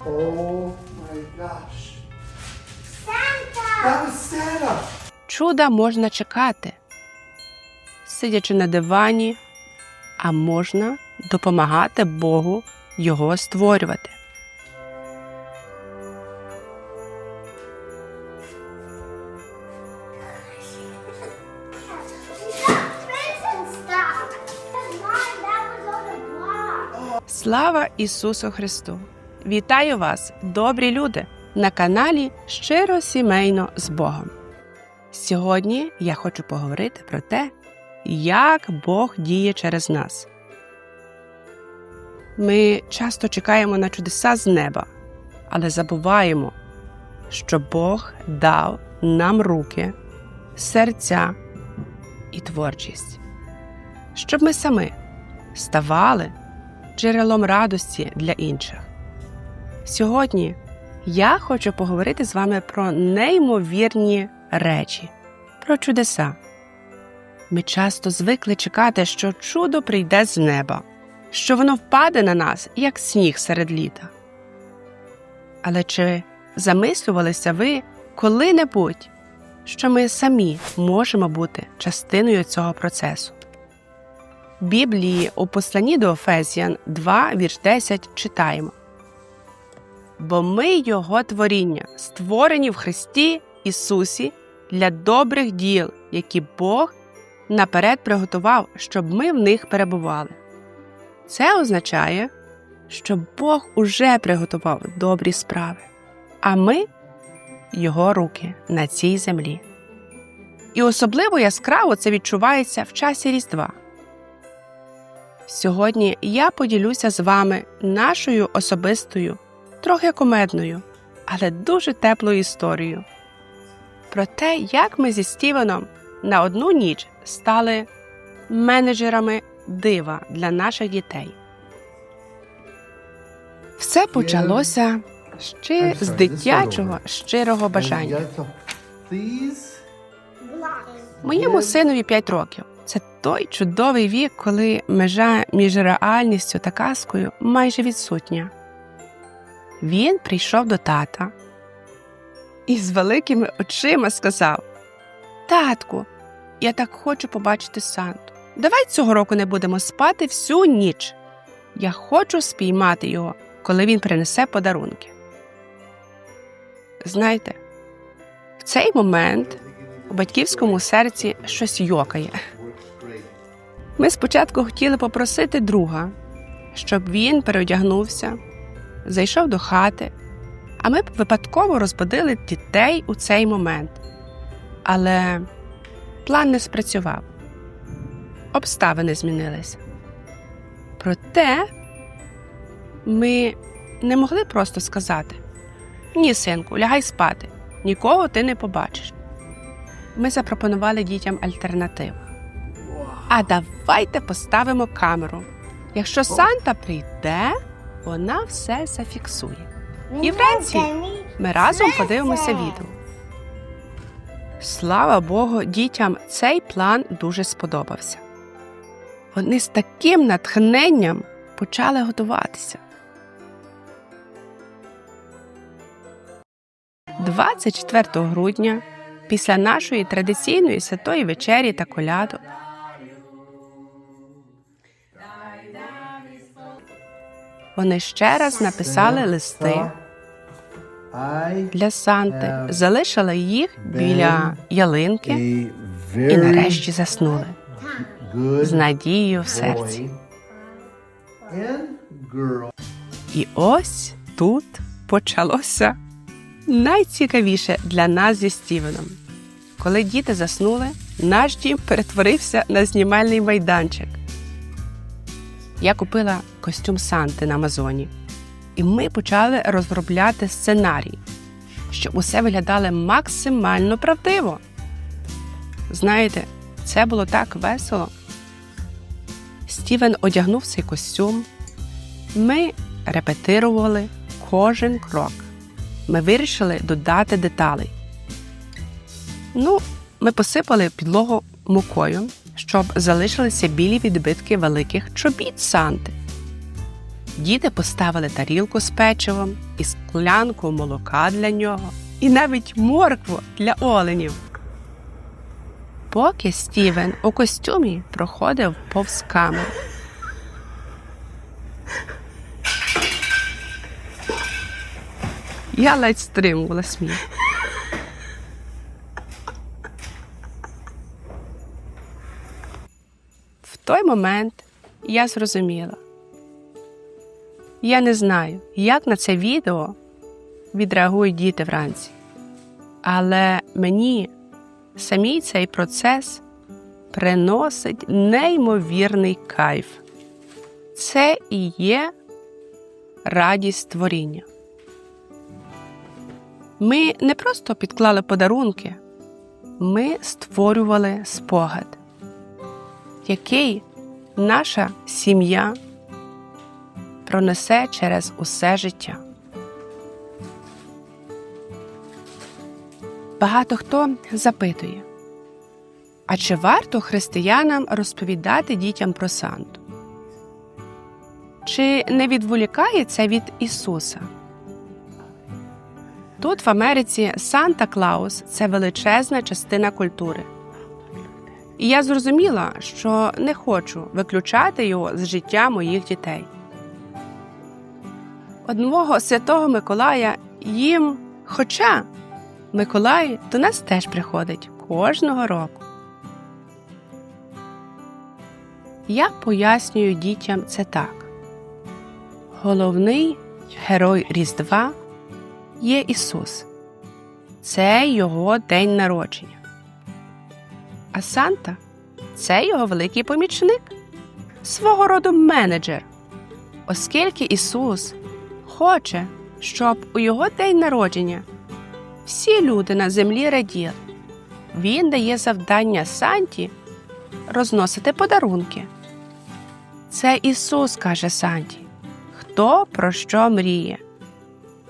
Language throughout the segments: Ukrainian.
Oh my gosh. That was Santa. Чуда можна чекати, сидячи на дивані, а можна допомагати Богу його створювати. Слава Ісусу Христу! Вітаю вас, добрі люди, на каналі Щиро сімейно з Богом. Сьогодні я хочу поговорити про те, як Бог діє через нас. Ми часто чекаємо на чудеса з неба, але забуваємо, що Бог дав нам руки, серця і творчість, щоб ми самі ставали джерелом радості для інших. Сьогодні я хочу поговорити з вами про неймовірні речі, про чудеса. Ми часто звикли чекати, що чудо прийде з неба, що воно впаде на нас, як сніг серед літа. Але чи замислювалися ви коли-небудь, що ми самі можемо бути частиною цього процесу? Біблії у посланні до Ефезіан 2, вірш 10 читаємо. Бо ми Його творіння, створені в Христі Ісусі для добрих діл, які Бог наперед приготував, щоб ми в них перебували. Це означає, що Бог уже приготував добрі справи, а ми Його руки на цій землі. І особливо яскраво це відчувається в часі Різдва. Сьогодні я поділюся з вами нашою особистою, трохи комедною, але дуже теплою історією про те, як ми зі Стівеном на одну ніч стали менеджерами дива для наших дітей. Все почалося ще з дитячого щирого бажання. Моєму синові 5 років. Це той чудовий вік, коли межа між реальністю та казкою майже відсутня. Він прийшов до тата і з великими очима сказав: Татку, я так хочу побачити Санту. Давай цього року не будемо спати всю ніч. Я хочу спіймати його, коли він принесе подарунки. Знаєте, в цей момент у батьківському серці щось йокає. Ми спочатку хотіли попросити друга, щоб він переодягнувся, зайшов до хати, а ми б випадково розбудили дітей у цей момент. Але план не спрацював, обставини змінилися. Проте ми не могли просто сказати: ні, синку, лягай спати, нікого ти не побачиш. Ми запропонували дітям альтернативу. А давайте поставимо камеру. Якщо Санта прийде, вона все зафіксує. І вранці Ми разом подивимося відео. Слава Богу, дітям цей план дуже сподобався. Вони з таким натхненням почали готуватися. 24 грудня, після нашої традиційної святої вечері та колядок, вони ще раз написали листи для Санти, залишили їх біля ялинки і нарешті заснули з надією в серці. І ось тут почалося найцікавіше для нас зі Стівеном. Коли діти заснули, наш дім перетворився на знімальний майданчик. Я купила костюм Санти на Амазоні, і ми почали розробляти сценарій, щоб усе виглядало максимально правдиво. Знаєте, це було так весело. Стівен одягнув цей костюм. Ми репетирували кожен крок. Ми вирішили додати деталей. Ну, ми посипали підлогу мукою, щоб залишилися білі відбитки великих чобіт Санти. Діти поставили тарілку з печивом і склянку молока для нього, і навіть моркву для оленів. Поки Стівен у костюмі проходив повз камеру. Я ледь стримувала сміх. Той момент я зрозуміла. Я не знаю, як на це відео відреагують діти вранці. Але мені самій цей процес приносить неймовірний кайф. Це і є радість творіння. Ми не просто підклали подарунки, ми створювали спогад, який наша сім'я пронесе через усе життя. Багато хто запитує, а чи варто християнам розповідати дітям про Санту? Чи не відволікає це від Ісуса? Тут в Америці Санта Клаус це величезна частина культури. І я зрозуміла, що не хочу виключати його з життя моїх дітей. Одного святого Миколая їм, хоча Миколай до нас теж приходить кожного року. Я пояснюю дітям це так: головний герой Різдва є Ісус. Це Його день народження. А Санта це його великий помічник, свого роду менеджер. Оскільки Ісус хоче, щоб у його день народження всі люди на землі раділи, Він дає завдання Санті розносити подарунки. Це Ісус каже Санті, хто про що мріє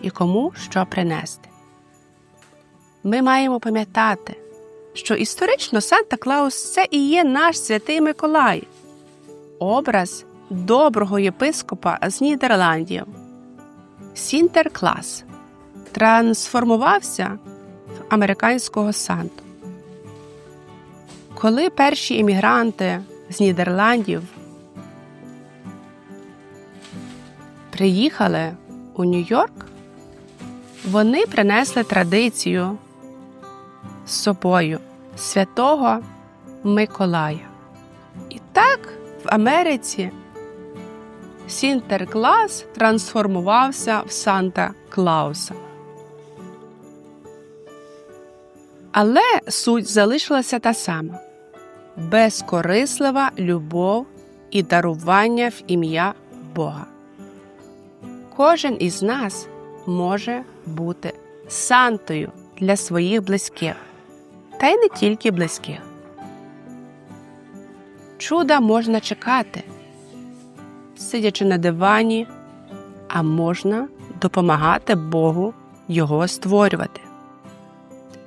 і кому що принести. Ми маємо пам'ятати, що історично Санта Клаус це і є наш святий Миколай, образ доброго єпископа з Нідерландів. Сінтерклас трансформувався в американського Санту. Коли перші іммігранти з Нідерландів приїхали у Нью-Йорк, вони принесли традицію з собою святого Миколая. І так в Америці Сінтерклас трансформувався в Санта Клауса. Але суть залишилася та сама безкорислива любов і дарування в ім'я Бога. Кожен із нас може бути Сантою для своїх близьких, та й не тільки близьких. Чуда можна чекати, сидячи на дивані, а можна допомагати Богу його створювати.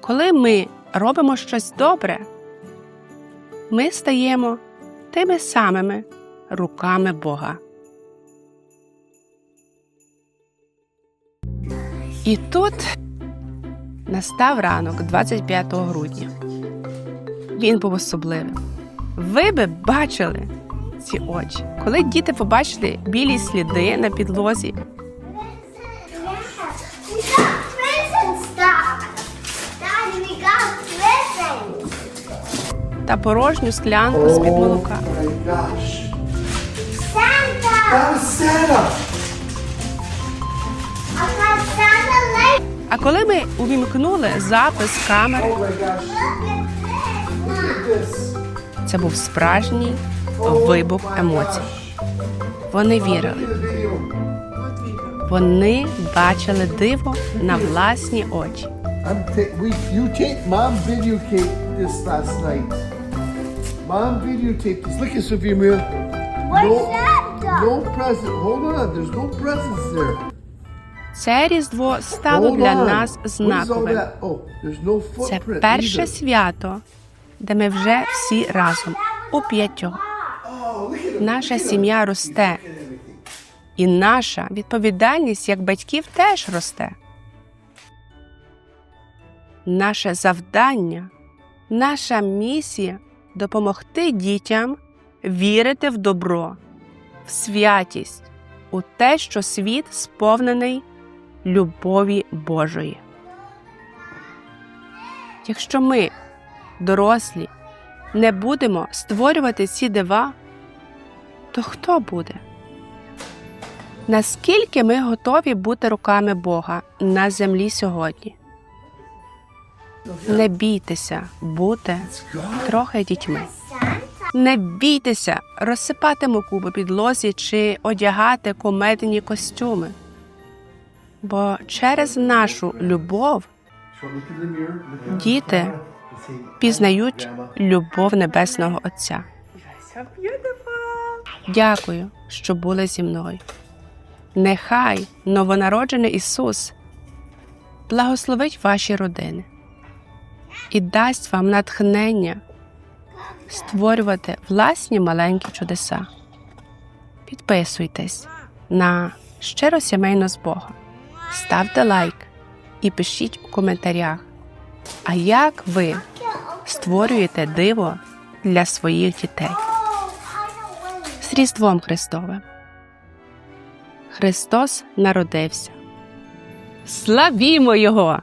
Коли ми робимо щось добре, ми стаємо тими самими руками Бога. І тут настав ранок 25 грудня. Він був особливим. Ви би бачили ці очі. Коли діти побачили білі сліди на підлозі, та порожню склянку з-під молока. Oh коли ми увімкнули запис Oh this. це був справжній Oh вибух емоцій. Вони вірили. Вони бачили диво на власні очі. Mom videotaped this. Look at Sophia Maria. No present. Hold on. There's no presents there. Це різдво стало для нас знаковим. Oh, Це перше свято, де ми вже всі разом у п'ятьох. Наша сім'я росте. І наша відповідальність як батьків теж росте. Наше завдання, наша місія допомогти дітям вірити в добро, в святість, у те, що світ сповнений любові Божої. Якщо ми, дорослі, не будемо створювати ці дива, то хто буде? Наскільки ми готові бути руками Бога на землі сьогодні? Не бійтеся бути трохи дітьми. Не бійтеся розсипати муку по підлозі чи одягати комедні костюми. Бо через нашу любов Діти пізнають любов Небесного Отця. Дякую, що були зі мною. Нехай новонароджений Ісус благословить ваші родини і дасть вам натхнення створювати власні маленькі чудеса. Підписуйтесь на щиро сімейно з Богом, ставте лайк і пишіть у коментарях, а як ви створюєте диво для своїх дітей з Різдвом Христовим. Христос народився. Славімо Його!